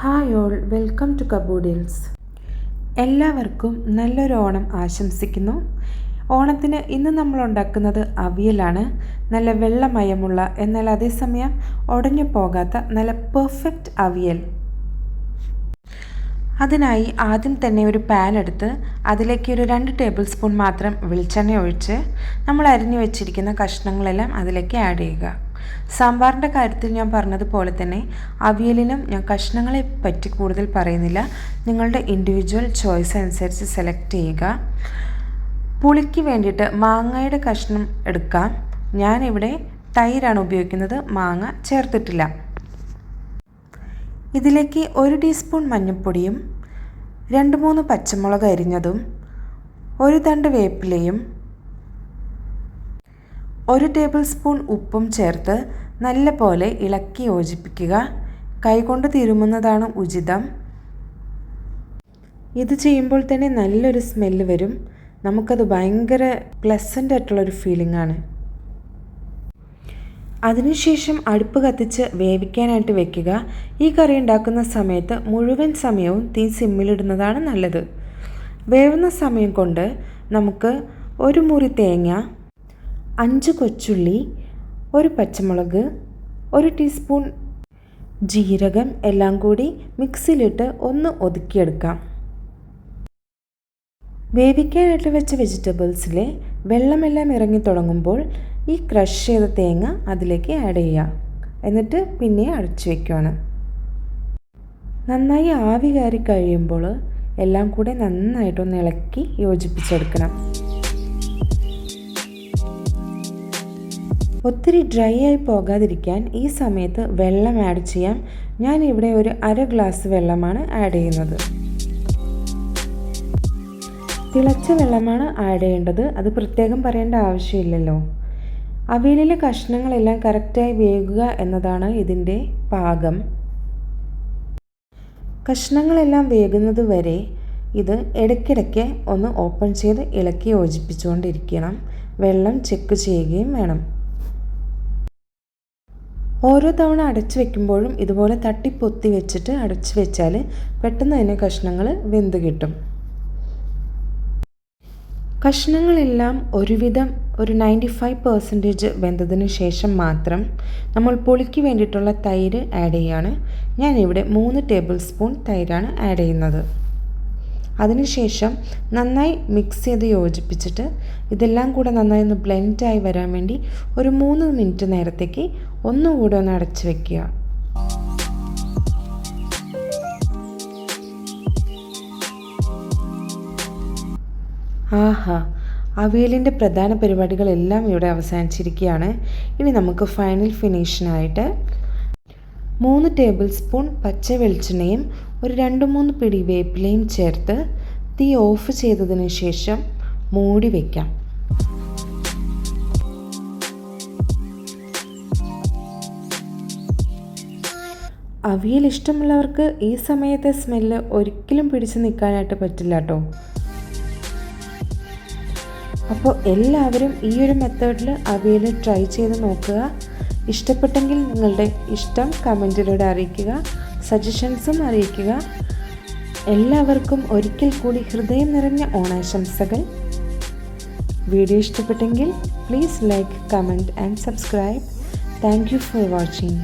Hi all welcome to Kaboodles. എല്ലാവർക്കും നല്ലൊരു ഓണം ആശംസിക്കുന്നു. ഓണത്തിന് ഇന്ന് നമ്മൾ ഉണ്ടാക്കുന്നത് അവിയലാണ്. നല്ല വെള്ളമയമുള്ള എന്നാൽ അതേസമയം ഉടഞ്ഞു പോകാത്ത നല്ല പെർഫെക്റ്റ് അവിയൽ. അതിനായി ആദ്യം തന്നെ ഒരു പാൻ എടുത്ത് അതിലേക്ക് ഒരു രണ്ട് ടേബിൾ സ്പൂൺ മാത്രം വെളിച്ചെണ്ണ ഒഴിച്ച് നമ്മൾ അരിഞ്ഞു വെച്ചിരിക്കുന്ന കഷ്ണങ്ങളെല്ലാം അതിലേക്ക് ആഡ് ചെയ്യുക. സാമ്പാറിന്റെ കാര്യത്തിൽ ഞാൻ പറഞ്ഞതുപോലെ തന്നെ അവിയലിനും ഞാൻ കഷ്ണങ്ങളെ പറ്റി കൂടുതൽ പറയുന്നില്ല. നിങ്ങളുടെ ഇൻഡിവിജ്വൽ ചോയ്സ് അനുസരിച്ച് സെലക്ട് ചെയ്യുക. പുളിക്ക് വേണ്ടിയിട്ട് മാങ്ങയുടെ കഷ്ണം എടുക്കാം. ഞാനിവിടെ തൈരാണ് ഉപയോഗിക്കുന്നത്. മാങ്ങ ചേർത്തിട്ടില്ല. ഇതിലേക്ക് ഒരു ടീസ്പൂൺ മഞ്ഞൾപ്പൊടിയും രണ്ട് മൂന്ന് പച്ചമുളക് അരിഞ്ഞതും ഒരു തണ്ട് വേപ്പിലയും ഒരു ടേബിൾ സ്പൂൺ ഉപ്പും ചേർത്ത് നല്ല പോലെ ഇളക്കി യോജിപ്പിക്കുക. കൈകൊണ്ട് തിരുമുന്നതാണ് ഉചിതം. ഇത് ചെയ്യുമ്പോൾ തന്നെ നല്ലൊരു സ്മെല്ല് വരും. നമുക്കത് ഭയങ്കര പ്ലസന്റ് ആയിട്ടുള്ളൊരു ഫീലിംഗ് ആണ്. അതിനുശേഷം അടുപ്പ് കത്തിച്ച് വേവിക്കാനായിട്ട് വെക്കുക. ഈ കറി ഉണ്ടാക്കുന്ന സമയത്ത് മുഴുവൻ സമയവും തീ സിമ്മിലിടുന്നതാണ് നല്ലത്. വേവുന്ന സമയം കൊണ്ട് നമുക്ക് ഒരു മുറി തേങ്ങ അഞ്ച് കൊച്ചുള്ളി ഒരു പച്ചമുളക് ഒരു ടീസ്പൂൺ ജീരകം എല്ലാം കൂടി മിക്സിയിലിട്ട് ഒന്ന് ഒതുക്കിയെടുക്കാം. വേവിക്കാനായിട്ട് വെച്ച വെജിറ്റബിൾസിലെ വെള്ളമെല്ലാം ഇറങ്ങി തുടങ്ങുമ്പോൾ ഈ ക്രഷ് ചെയ്ത തേങ്ങ അതിലേക്ക് ആഡ് ചെയ്യുക. എന്നിട്ട് പിന്നെ അടച്ചു വയ്ക്കുകയാണ് നന്നായി ആവി കയറി കഴിയുമ്പോൾ എല്ലാം കൂടെ നന്നായിട്ടൊന്ന് ഇളക്കി യോജിപ്പിച്ചെടുക്കണം. ഒത്തിരി ഡ്രൈ ആയി പോകാതിരിക്കാൻ ഈ സമയത്ത് വെള്ളം ആഡ് ചെയ്യാം. ഞാൻ ഇവിടെ ഒരു അര ഗ്ലാസ് വെള്ളമാണ് ആഡ് ചെയ്യുന്നത്. തിളച്ച വെള്ളമാണ് ആഡ് ചെയ്യേണ്ടത്. അത് പ്രത്യേകം പറയേണ്ട ആവശ്യമില്ലല്ലോ. അവിയലിലെ കഷ്ണങ്ങളെല്ലാം കറക്റ്റായി വേകുക എന്നതാണ് ഇതിന്റെ പാകം. കഷ്ണങ്ങളെല്ലാം വേകുന്നത് വരെ ഇത് ഇടയ്ക്കിടയ്ക്ക് ഒന്ന് ഓപ്പൺ ചെയ്ത് ഇളക്കി യോജിപ്പിച്ചുകൊണ്ടിരിക്കണം. വെള്ളം ചെക്ക് ചെയ്യുകയും വേണം. ഓരോ തവണ അടച്ചു വെക്കുമ്പോഴും ഇതുപോലെ തട്ടി പൊത്തി വെച്ചിട്ട് അടച്ചു വെച്ചാൽ പെട്ടെന്ന് അതിന് കഷ്ണങ്ങൾ വെന്ത് കിട്ടും. കഷ്ണങ്ങളെല്ലാം ഒരുവിധം ഒരു നയന്റി ഫൈവ് പെർസെന്റേജ് വെന്തതിന് ശേഷം മാത്രം നമ്മൾ പുളിക്ക് വേണ്ടിയിട്ടുള്ള തൈര് ആഡ് ചെയ്യാണ്. ഞാനിവിടെ മൂന്ന് ടേബിൾ സ്പൂൺ തൈരാണ് ആഡ് ചെയ്യുന്നത്. അതിനുശേഷം നന്നായി മിക്സ് ചെയ്ത് യോജിപ്പിച്ചിട്ട് ഇതെല്ലാം കൂടെ നന്നായി ഒന്ന് ബ്ലെൻഡായി വരാൻ വേണ്ടി ഒരു മൂന്ന് മിനിറ്റ് നേരത്തേക്ക് ഒന്നുകൂടെ ഒന്ന് അടച്ചു വെക്കുക. ആഹാ അവിയലിന്റെ പ്രധാന പരിപാടികളെല്ലാം ഇവിടെ അവസാനിച്ചിരിക്കുകയാണ്. ഇനി നമുക്ക് ഫൈനൽ ഫിനിഷിനായിട്ട് മൂന്ന് ടേബിൾ സ്പൂൺ പച്ച വെളിച്ചെണ്ണയും ഒരു രണ്ട് മൂന്ന് പിടി വേപ്പിലയും ചേർത്ത് തീ ഓഫ് ചെയ്തതിന് ശേഷം മൂടി വയ്ക്കാം അവിയൽ ഇഷ്ടമുള്ളവർക്ക് ഈ സമയത്തെ സ്മെല്ല് ഒരിക്കലും പിടിച്ചു നിൽക്കാനായിട്ട് പറ്റില്ല കേട്ടോ. അപ്പോൾ എല്ലാവരും ഈ ഒരു മെത്തേഡിൽ അവിയൽ ട്രൈ ചെയ്ത് നോക്കുക. ഇഷ്ടപ്പെട്ടെങ്കിൽ നിങ്ങളുടെ ഇഷ്ടം കമന്റിലൂടെ അറിയിക്കുക. സജഷൻസും അറിയിക്കുക. എല്ലാവർക്കും ഒരിക്കൽ കൂടി ഹൃദയം നിറഞ്ഞ ഓണാശംസകൾ. വീഡിയോ ഇഷ്ടപ്പെട്ടെങ്കിൽ please like comment and subscribe. Thank you for watching.